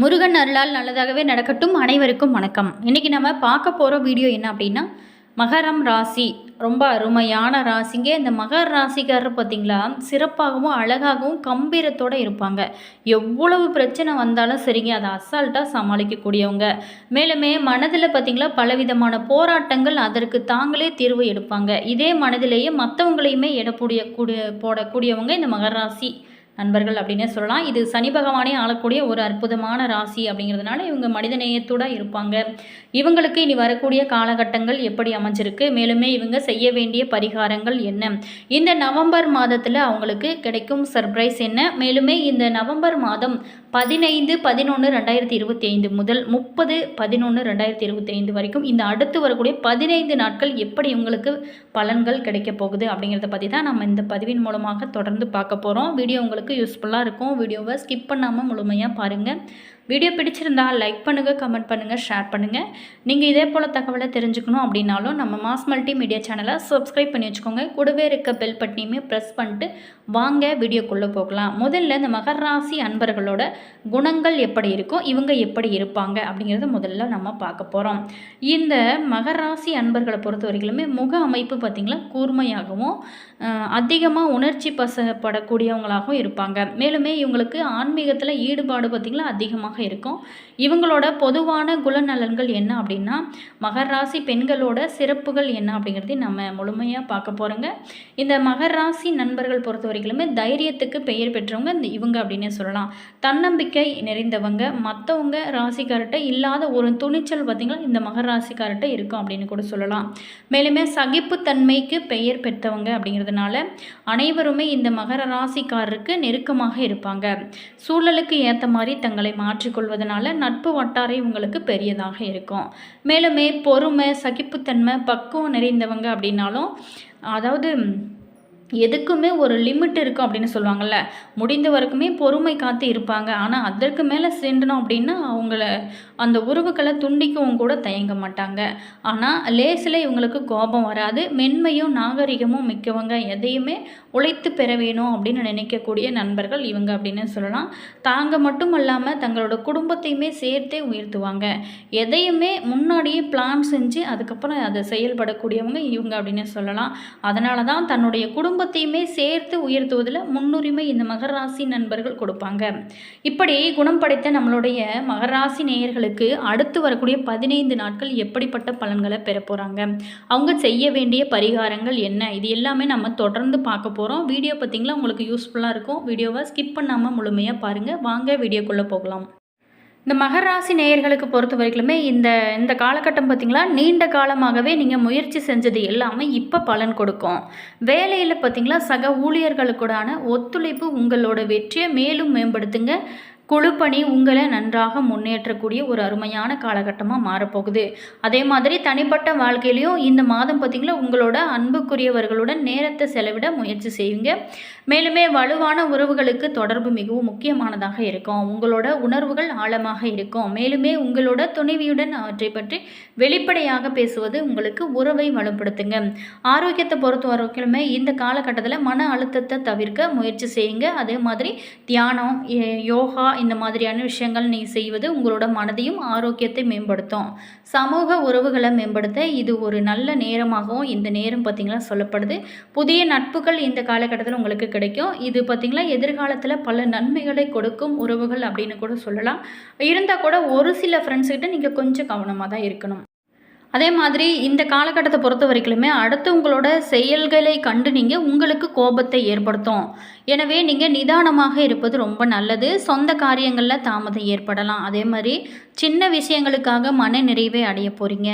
முருகன் அருளால் நல்லதாகவே நடக்கட்டும். அனைவருக்கும் வணக்கம். இன்றைக்கி நம்ம பார்க்க போகிற வீடியோ என்ன அப்படின்னா மகரம் ராசி. ரொம்ப அருமையான ராசிங்க. இந்த மகர ராசிக்காரர் பார்த்திங்களா சிறப்பாகவும் அழகாகவும் கம்பீரத்தோடு இருப்பாங்க. எவ்வளவு பிரச்சனை வந்தாலும் சரிங்க அதை அசால்ட்டாக சமாளிக்கக்கூடியவங்க. மேலுமே மனதில் பார்த்திங்களா பலவிதமான போராட்டங்கள் அதற்கு தாங்களே தீர்வு எடுப்பாங்க. இதே மனதிலேயே மற்றவங்களையுமே எடக்கூடிய கூடிய போடக்கூடியவங்க இந்த மகர ராசி. நண்பர்கள் அப்படின்னே சொல்லலாம். இது சனி பகவானே ஆளக்கூடிய ஒரு அற்புதமான ராசி அப்படிங்கிறதுனால இவங்க மனித நேயத்தோடு இருப்பாங்க. இவங்களுக்கு இனி வரக்கூடிய காலகட்டங்கள் எப்படி அமைஞ்சிருக்கு? மேலுமே இவங்க செய்ய வேண்டிய பரிகாரங்கள் என்ன? இந்த நவம்பர் மாதத்தில் அவங்களுக்கு கிடைக்கும் சர்ப்ரைஸ் என்ன? மேலுமே இந்த நவம்பர் மாதம் பதினைந்து பதினொன்று ரெண்டாயிரத்தி இருபத்தி ஐந்து முதல் முப்பது பதினொன்று ரெண்டாயிரத்தி இருபத்தி ஐந்து வரைக்கும் இந்த அடுத்து வரக்கூடிய பதினைந்து நாட்கள் எப்படி உங்களுக்கு பலன்கள் கிடைக்க போகுது அப்படிங்கிறத பற்றி தான் நம்ம இந்த பதிவின் மூலமாக தொடர்ந்து பார்க்க போகிறோம் வீடியோ உங்களுக்கு யூஸ்ஃபுல்லாக இருக்கும். வீடியோவை ஸ்கிப் பண்ணாமல் முழுமையாக பாருங்கள் வீடியோ பிடிச்சிருந்தா லைக் பண்ணுங்கள் கமெண்ட் பண்ணுங்கள் ஷேர் பண்ணுங்கள் நீங்கள் இதே போல் தகவலை தெரிஞ்சுக்கணும் அப்படின்னாலும் நம்ம மாஸ் மல்டி மீடியா சேனலை சப்ஸ்கிரைப் பண்ணி வச்சுக்கோங்க. கூடவே இருக்க பெல் பட்டினியுமே ப்ரெஸ் பண்ணிட்டு வாங்க வீடியோக்குள்ளே போகலாம். முதல்ல இந்த மகராசி அன்பர்களோட குணங்கள் எப்படி இருக்கும் இவங்க எப்படி இருப்பாங்க அப்படிங்கிறத முதல்ல நம்ம பார்க்க போகிறோம் இந்த மகராசி அன்பர்களை பொறுத்த வரைக்குமே முக அமைப்பு பார்த்திங்களா கூர்மையாகவும் அதிகமாக உணர்ச்சி பசப்படக்கூடியவங்களாகவும் இருப்பாங்க. மேலுமே இவங்களுக்கு ஆன்மீகத்தில் ஈடுபாடு பார்த்திங்களா அதிகமாக இருக்கும். இவங்களோட பொதுவான குணநலன்கள் என்ன அப்படின்னா மகராசி பெண்களோட சிறப்புகள் என்ன அப்படிங்கிறதையும் நம்ம முழுமையாக பார்க்க போகிறோங்க இந்த மகராசி நண்பர்கள் பொறுத்த வரைக்குமே தைரியத்துக்கு பெயர் பெற்றவங்க இந்த இவங்க அப்படின்னே சொல்லலாம். தன்னம்பிக்கை நிறைந்தவங்க மற்றவங்க ராசிக்கார்ட்ட இல்லாத ஒரு துணிச்சல் பார்த்திங்கன்னா இந்த மகர ராசிக்கார்ட்ட இருக்கும் அப்படின்னு கூட சொல்லலாம். மேலுமே சகிப்புத்தன்மைக்கு பெயர் பெற்றவங்க அப்படிங்கிறதுனால அனைவருமே இந்த மகர ராசிக்காரருக்கு நெருக்கமாக இருப்பாங்க. சூழலுக்கு ஏற்ற மாதிரி தங்களை மாற்றிக்கொள்வதனால நட்பு வட்டாரை உங்களுக்கு பெரியதாக இருக்கும். மேலுமே பொறுமை சகிப்புத்தன்மை பக்குவம் நிறைந்தவங்க அப்படின்னாலும் அதாவது எதுக்குமே ஒரு லிமிட் இருக்கும் அப்படின்னு சொல்லுவாங்கள்ல முடிந்த வரைக்குமே பொறுமை காத்து இருப்பாங்க. ஆனால் அதற்கு மேலே சென்றணும் அப்படின்னா அவங்கள அந்த உறவுகளை துண்டிக்கவும் கூட தயங்க மாட்டாங்க. ஆனால் லேசில் இவங்களுக்கு கோபம் வராது. மென்மையும் நாகரிகமும் மிக்கவங்க. எதையுமே உழைத்து பெற வேணும் அப்படின்னு நினைக்கக்கூடிய நண்பர்கள் இவங்க அப்படின்னு சொல்லலாம். தாங்க மட்டும் இல்லாமல் தங்களோட குடும்பத்தையுமே சேர்த்தே உயர்த்துவாங்க. எதையுமே முன்னாடியே பிளான் செஞ்சு அதுக்கப்புறம் அதை செயல்படக்கூடியவங்க இவங்க அப்படின்னு சொல்லலாம். அதனால தான் தன்னுடைய குடும்பத்தையுமே சேர்த்து உயர்த்துவதில் முன்னுரிமை இந்த மகராசி நண்பர்கள் கொடுப்பாங்க. இப்படி குணம் படைத்த நம்மளுடைய மகராசி நேயர்களுக்கு அடுத்து வரக்கூடிய பதினைந்து நாட்கள் எப்படிப்பட்ட பலன்களை பெற போகிறாங்க அவங்க செய்ய வேண்டிய பரிகாரங்கள் என்ன? இது எல்லாமே நம்ம தொடர்ந்து பார்க்க போகிறோம் வீடியோ பார்த்திங்களா? உங்களுக்கு யூஸ்ஃபுல்லாக இருக்கும். வீடியோவை ஸ்கிப் பண்ணாமல் முழுமையாக பாருங்கள் வாங்க வீடியோக்குள்ளே போகலாம். இந்த மகராசி நேயர்களுக்கு பொறுத்த வரைக்குமே இந்த இந்த காலகட்டம் பார்த்திங்களா நீண்ட காலமாகவே நீங்கள் முயற்சி செஞ்சது எல்லாமே இப்போ பலன் கொடுக்கும். வேலையில் பார்த்திங்களா சக ஊழியர்களுக்கூடான ஒத்துழைப்பு உங்களோட வெற்றியை மேலும் மேம்படுத்துங்க. குழுப்பணி உங்களை நன்றாக முன்னேற்றக்கூடிய ஒரு அருமையான காலகட்டமாக மாறப்போகுது. அதே மாதிரி தனிப்பட்ட வாழ்க்கையிலையும் இந்த மாதம் பார்த்திங்களா உங்களோட அன்புக்குரியவர்களுடன் நேரத்தை செலவிட முயற்சி செய்யுங்க. மேலுமே வலுவான உறவுகளுக்கு தொடர்பு மிகவும் முக்கியமானதாக இருக்கும். உங்களோட உணர்வுகள் ஆழமாக இருக்கும். மேலுமே உங்களோட துணைவியுடன் அவற்றை பற்றி வெளிப்படையாக பேசுவது உங்களுக்கு உறவை வலுப்படுத்துங்க. ஆரோக்கியத்தை பொறுத்த வரைக்குமே இந்த காலகட்டத்தில் மன அழுத்தத்தை தவிர்க்க முயற்சி செய்யுங்க. அதே மாதிரி தியானம் யோகா இந்த மாதிரியான விஷயங்கள் நீங்கள் செய்வது உங்களோட மனதையும் ஆரோக்கியத்தை மேம்படுத்தும். சமூக உறவுகளை மேம்படுத்த இது ஒரு நல்ல நேரமாகவும் இந்த நேரம் பார்த்திங்களா சொல்லப்படுது. புதிய நட்புகள் இந்த காலகட்டத்தில் உங்களுக்கு கிடைக்கும். இது பார்த்திங்களா எதிர்காலத்தில் பல நன்மைகளை கொடுக்கும் உறவுகள் அப்படின்னு கூட சொல்லலாம். இருந்தால் கூட ஒரு சில ஃப்ரெண்ட்ஸ்கிட்ட நீங்கள் கொஞ்சம் கவனமாக தான் இருக்கணும். அதே மாதிரி இந்த காலகட்டத்தை பொறுத்த வரைக்குமே அடுத்தவங்களோட செயல்களை கண்டு நீங்கள் உங்களுக்கு கோபத்தை ஏற்படுத்தும். எனவே நீங்கள் நிதானமாக இருப்பது ரொம்ப நல்லது. சொந்த காரியங்களில் தாமதம் ஏற்படலாம். அதே மாதிரி சின்ன விஷயங்களுக்காக மன நிறைவை அடைய போகிறீங்க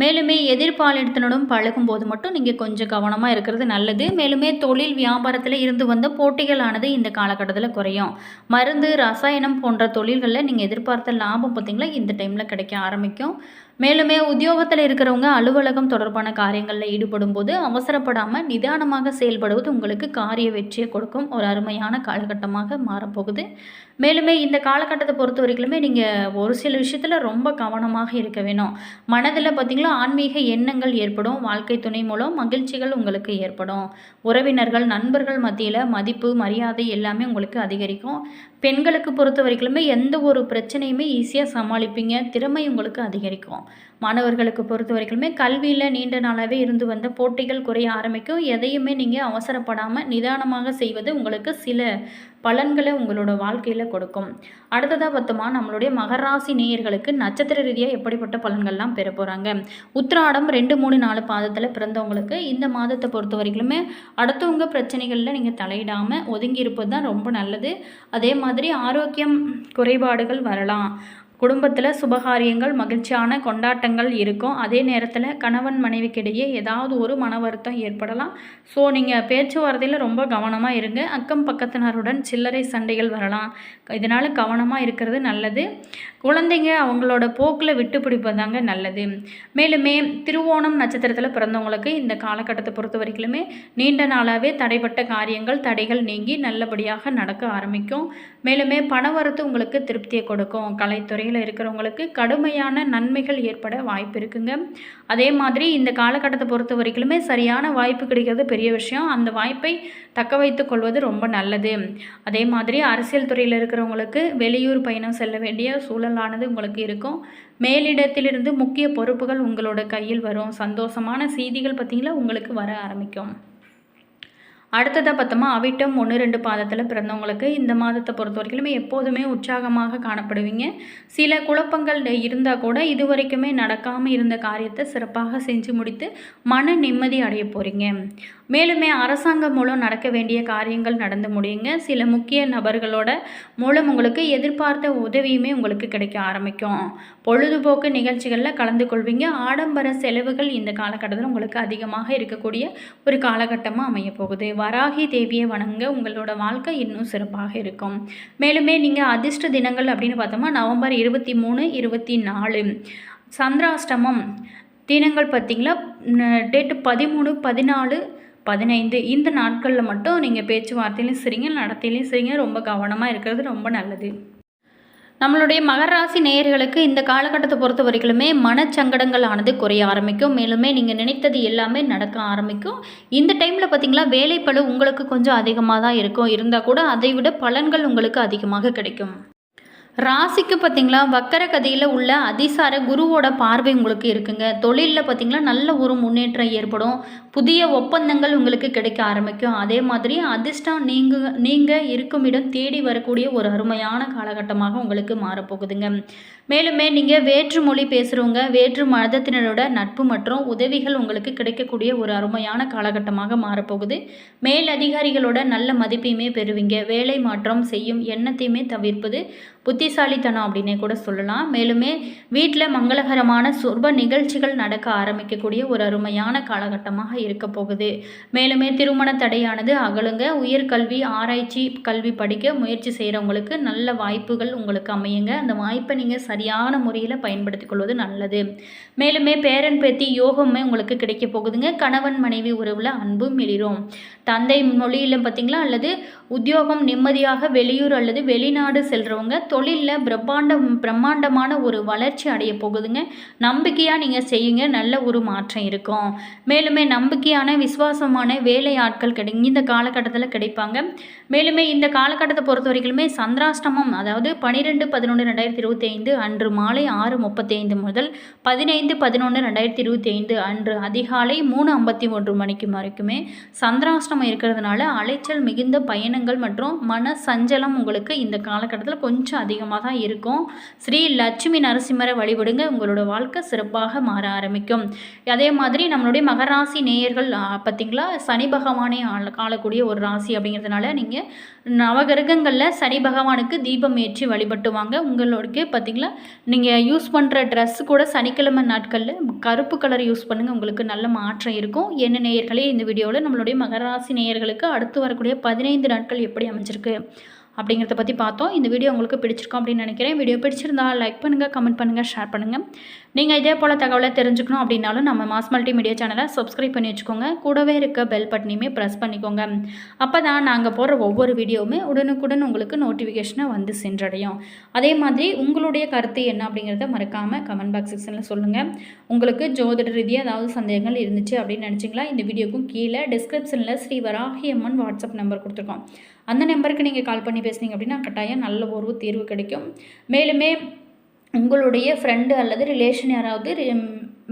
மேலுமே எதிர்பாலினத்தினரும் பழகும்போது மட்டும் நீங்கள் கொஞ்சம் கவனமாக இருக்கிறது நல்லது. மேலுமே தொழில் வியாபாரத்தில் இருந்து வந்த போட்டிகளானது இந்த காலகட்டத்தில் குறையும். மருந்து ரசாயனம் போன்ற தொழில்களில் நீங்கள் எதிர்பார்த்த லாபம் பார்த்திங்களா இந்த டைமில் கிடைக்க ஆரம்பிக்கும். மேலுமே உத்தியோகத்தில் இருக்கிறவங்க அலுவலகம் தொடர்பான காரியங்களில் ஈடுபடும் போது அவசரப்படாமல் நிதானமாக செயல்படுவது உங்களுக்கு காரிய வெற்றியை கொடுக்கும். ஒரு அருமையான காலகட்டமாக மாறப்போகுது. மேலுமே இந்த காலகட்டத்தை பொறுத்த வரைக்குமே நீங்கள் ஒரு சில விஷயத்தில் ரொம்ப கவனமாக இருக்க வேணும். மனதில் பார்த்திங்களா ஆன்மீக எண்ணங்கள் ஏற்படும். வாழ்க்கை துணை மூலம் மகிழ்ச்சிகள் உங்களுக்கு ஏற்படும். உறவினர்கள் நண்பர்கள் மத்தியில் மதிப்பு மரியாதை எல்லாமே உங்களுக்கு அதிகரிக்கும். பெண்களுக்கு பொறுத்த வரைக்குமே எந்த ஒரு பிரச்சனையுமே ஈஸியாக சமாளிப்பீங்க. திறமை உங்களுக்கு அதிகரிக்கும். மாணவர்களுக்கு பொறுத்த வரைக்குமே கல்வியில் நீண்ட நாளாகவே இருந்து வந்த போட்டிகள் குறைய ஆரம்பிக்கும். எதையுமே நீங்கள் அவசரப்படாமல் நிதானமாக செய்வது உங்களுக்கு சில பலன்களை உங்களோட வாழ்க்கையில் கொடுக்கும். அடுத்ததாக பார்த்தோமா நம்மளுடைய மகராசி நேயர்களுக்கு நட்சத்திர ரீதியாக எப்படிப்பட்ட பலன்கள்லாம் பெற போகிறாங்க உத்திராடம் ரெண்டு மூணு நாலு பாதத்தில் பிறந்தவங்களுக்கு இந்த மாதத்தை பொறுத்த வரைக்குமே அடுத்தவங்க பிரச்சனைகளில் நீங்கள் தலையிடாமல் ஒதுங்கி இருப்பது தான் ரொம்ப நல்லது. அதே மாதிரி ஆரோக்கியம் குறைபாடுகள் வரலாம். குடும்பத்தில் சுபகாரியங்கள் மகிழ்ச்சியான கொண்டாட்டங்கள் இருக்கும். அதே நேரத்தில் கணவன் மனைவிக்கிடையே ஏதாவது ஒரு மன வருத்தம் ஏற்படலாம். ஸோ நீங்கள் பேச்சுவார்த்தையில் ரொம்ப கவனமாக இருங்க. அக்கம் பக்கத்தினருடன் சில்லறை சண்டைகள் வரலாம். இதனால் கவனமாக இருக்கிறது நல்லது. குழந்தைங்க அவங்களோட போக்கில் விட்டு பிடிப்பதாங்க நல்லது. மேலுமே திருவோணம் நட்சத்திரத்தில் பிறந்தவங்களுக்கு இந்த காலகட்டத்தை பொறுத்த வரைக்குமே நீண்ட நாளாகவே தடைப்பட்ட காரியங்கள் தடைகள் நீங்கி நல்லபடியாக நடக்க ஆரம்பிக்கும். மேலுமே பணவரத்து உங்களுக்கு திருப்தியை கொடுக்கும். கலைத்துறையில் இருக்கிறவங்களுக்கு கடுமையான நன்மைகள் ஏற்பட வாய்ப்பு இருக்குங்க. அதே மாதிரி இந்த காலகட்டத்தை பொறுத்த வரைக்குமே சரியான வாய்ப்பு கிடைக்கிறது பெரிய விஷயம். அந்த வாய்ப்பை தக்க வைத்து கொள்வது ரொம்ப நல்லது. அதே மாதிரி அரசியல் துறையில் இருக்கிறவங்களுக்கு வெளியூர் பயணம் செல்ல வேண்டிய சூழல் சூழலானது உங்களுக்கு இருக்கும். மேலிடத்திலிருந்து முக்கிய பொறுப்புகள் உங்களோட கையில் வரும். சந்தோஷமான செய்திகள் பார்த்திங்களா? உங்களுக்கு வர ஆரம்பிக்கும். அடுத்ததாக பார்த்தோமா அவிட்டம் ஒன்று ரெண்டு பாதத்தில் பிறந்தவங்களுக்கு இந்த மாதத்தை பொறுத்த வரைக்குமே எப்போதுமே உற்சாகமாக காணப்படுவீங்க. சில குழப்பங்கள் இருந்தால் கூட இது வரைக்குமே நடக்காமல் இருந்த காரியத்தை சிறப்பாக செஞ்சு முடித்து மன நிம்மதி அடைய போகிறீங்க மேலுமே அரசாங்கம் மூலம் நடக்க வேண்டிய காரியங்கள் நடந்து முடியுங்க. சில முக்கிய நபர்களோட மூலம் உங்களுக்கு எதிர்பார்த்த உதவியுமே உங்களுக்கு கிடைக்க ஆரம்பிக்கும். பொழுதுபோக்கு நிகழ்ச்சிகளில் கலந்து கொள்வீங்க. ஆடம்பர செலவுகள் இந்த காலகட்டத்தில் உங்களுக்கு அதிகமாக இருக்கக்கூடிய ஒரு காலகட்டமாக அமைய போகுது. வராகி தேவியை வணங்க உங்களோட வாழ்க்கை இன்னும் சிறப்பாக இருக்கும். மேலுமே நீங்கள் அதிர்ஷ்ட தினங்கள் அப்படின்னு பார்த்தோம்னா நவம்பர் இருபத்தி மூணு இருபத்தி நாலு. சந்திராஷ்டமம் தினங்கள் பார்த்திங்களா? டேட்டு பதிமூணு பதினாலு பதினைந்து. இந்த நாட்களில் மட்டும் நீங்கள் பேச்சுவார்த்தையிலையும் சரிங்க நடத்தையிலையும் சரிங்க. ரொம்ப கவனமாக இருக்கிறது ரொம்ப நல்லது. நம்மளுடைய மகர ராசி நேயர்களுக்கு இந்த காலகட்டத்தை பொறுத்த வரைக்குமே மனச்சங்கடங்கள் ஆனது குறைய ஆரம்பிக்கும். மேலுமே நீங்கள் நினைத்தது எல்லாமே நடக்க ஆரம்பிக்கும். இந்த டைமில் பார்த்தீங்களா வேலைப்பளு உங்களுக்கு கொஞ்சம் அதிகமாக தான் இருக்கும். இருந்தால் கூட அதை விட பலன்கள் உங்களுக்கு அதிகமாக கிடைக்கும். ராசிக்கு பார்த்தீங்களா வக்கர கதையில் உள்ள அதிசார குருவோட பார்வை உங்களுக்கு இருக்குங்க. தொழிலில் பார்த்தீங்களா நல்ல ஒரு முன்னேற்றம் ஏற்படும். புதிய ஒப்பந்தங்கள் உங்களுக்கு கிடைக்க ஆரம்பிக்கும். அதே மாதிரி அதிர்ஷ்டம் நீங்கள் நீங்கள் இருக்கும் இடம் தேடி வரக்கூடிய ஒரு அருமையான காலகட்டமாக உங்களுக்கு மாறப்போகுதுங்க. மேலுமே நீங்கள் வேற்று மொழி பேசுகிறவங்க வேற்று மதத்தினரோட நட்பு மற்றும் உதவிகள் உங்களுக்கு கிடைக்கக்கூடிய ஒரு அருமையான காலகட்டமாக மாறப்போகுது. மேல் அதிகாரிகளோட நல்ல மதிப்பையுமே பெறுவீங்க. வேலை மாற்றம் செய்யும் எண்ணத்தையுமே தவிர்ப்பது புத்திசாலித்தனம் அப்படின்னே கூட சொல்லலாம். மேலுமே வீட்டில் மங்களகரமான சொர்ப நிகழ்ச்சிகள் நடக்க ஆரம்பிக்கக்கூடிய ஒரு அருமையான காலகட்டமாக இருக்க போகுது. மேலுமே திருமண தடையானது அகலுங்க. உயர்கல்வி ஆராய்ச்சி கல்வி படிக்க முயற்சி செய்கிறவங்களுக்கு நல்ல வாய்ப்புகள் உங்களுக்கு அமையுங்க. அந்த வாய்ப்பை நீங்கள் சரியான முறையில் பயன்படுத்திக் கொள்வது நல்லது. மேலுமே பேரன் பேத்தி யோகமே உங்களுக்கு கிடைக்க போகுதுங்க. கணவன் மனைவி உறவில் அன்பும் மிளிரும் தந்தை மொழியில் பார்த்தீங்களா அல்லது உத்தியோகம் நிம்மதியாக வெளியூர் அல்லது வெளிநாடு செல்கிறவங்க தொழிலில் பிரம்மாண்டம் பிரம்மாண்டமான ஒரு வளர்ச்சி அடைய போகுதுங்க. நம்பிக்கையாக நீங்கள் செய்யுங்க. நல்ல ஒரு மாற்றம் இருக்கும். மேலுமே நம்பிக்கையான விசுவாசமான வேலை ஆட்கள் கிடை இந்த காலகட்டத்தில் கிடைப்பாங்க. மேலுமே இந்த காலகட்டத்தை பொறுத்த வரைக்குமே சந்திராஷ்டமம் அதாவது பனிரெண்டு பதினொன்று ரெண்டாயிரத்தி இருபத்தி ஐந்து அன்று மாலை ஆறு முப்பத்தைந்து முதல் பதினைந்து பதினொன்று ரெண்டாயிரத்தி இருபத்தி ஐந்து அன்று அதிகாலை மூணு ஐம்பத்தி ஒன்று மணிக்கு வரைக்குமே சந்திராஷ்டமம் இருக்கிறதுனால அலைச்சல் மிகுந்த பயணங்கள் மற்றும் மன சஞ்சலம் உங்களுக்கு இந்த காலகட்டத்தில் கொஞ்சம் அதிகமாக தான் இருக்கும். ஸ்ரீ லட்சுமி நரசிம்மரை வழிபடுங்க. உங்களோட வாழ்க்கை சிறப்பாக மாற ஆரம்பிக்கும். அதே மாதிரி நம்மளுடைய மகராசி நேயர்கள் பார்த்தீங்களா? சனி பகவானே ஆள ஆளக்கூடிய ஒரு ராசி அப்படிங்கிறதுனால நீங்கள் நவகிரகங்களில் சனி பகவானுக்கு தீபம் ஏற்றி வழிபட்டு வாங்க உங்களுக்கு பார்த்திங்களா நீங்கள் யூஸ் பண்ணுற ட்ரெஸ்ஸு கூட சனிக்கிழமை நாட்களில் கருப்பு கலர் யூஸ் பண்ணுங்கள் உங்களுக்கு நல்ல மாற்றம் இருக்கும். என்ன நேயர்களே இந்த வீடியோவில் நம்மளுடைய மகராசி நேயர்களுக்கு அடுத்து வரக்கூடிய பதினைந்து நாட்கள் எப்படி அமைஞ்சிருக்கு? அப்படிங்கிறத பற்றி பார்த்தோம். இந்த வீடியோ உங்களுக்கு பிடிச்சிருக்கோம் அப்படின்னு நினைக்கிறேன். வீடியோ பிடிச்சிருந்தா லைக் பண்ணுங்கள் கமெண்ட் பண்ணுங்கள் ஷேர் பண்ணுங்கள் நீங்கள் இதே போல் தகவலை தெரிஞ்சுக்கணும் அப்படின்னாலும் நம்ம மாஸ் மல்டி மீடியா சேனலை சப்ஸ்கிரைப் பண்ணி வச்சுக்கோங்க. கூடவே இருக்க பெல் பட்டனையுமே ப்ரெஸ் பண்ணிக்கோங்க. அப்போ தான் நாங்கள் போடுற ஒவ்வொரு வீடியோவுமே உடனுக்குடன் உங்களுக்கு நோட்டிஃபிகேஷனை வந்து சென்றடையும். அதே மாதிரி உங்களுடைய கருத்து என்ன அப்படிங்கிறத மறக்காமல் கமெண்ட் பாக்ஸ் செக்ஷனில் சொல்லுங்கள் உங்களுக்கு ஜோதிட ரீதியாக ஏதாவது சந்தேகங்கள் இருந்துச்சு அப்படின்னு நினச்சிங்களா? இந்த வீடியோக்கும் கீழே டிஸ்கிரிப்ஷனில் ஸ்ரீ வராகி அம்மன் வாட்ஸ்அப் நம்பர் கொடுத்துருக்கோம். அந்த நம்பருக்கு நீங்கள் கால் பண்ணி பேசுனீங்க அப்படின்னா கட்டாயம் நல்ல ஒரு தீர்வு கிடைக்கும். மேலுமே உங்களுடைய ஃப்ரெண்டு அல்லது ரிலேஷன் யாராவது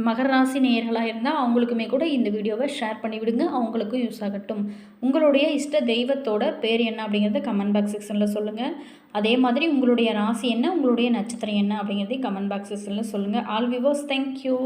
மகர ராசி நேயர்களாக இருந்தால் அவங்களுக்குமே கூட இந்த வீடியோவை ஷேர் பண்ணி விடுங்க. அவங்களுக்கும் யூஸ் ஆகட்டும். உங்களுடைய இஷ்ட தெய்வத்தோட பேர் என்ன அப்படிங்கிறத கமெண்ட் பாக்ஸ் செக்ஷனில் சொல்லுங்கள் அதே மாதிரி உங்களுடைய ராசி என்ன உங்களுடைய நட்சத்திரம் என்ன அப்படிங்கிறதையும் கமெண்ட் பாக்ஸ் செக்ஷனில் சொல்லுங்கள் ஆல் விவோஸ் தேங்க்யூ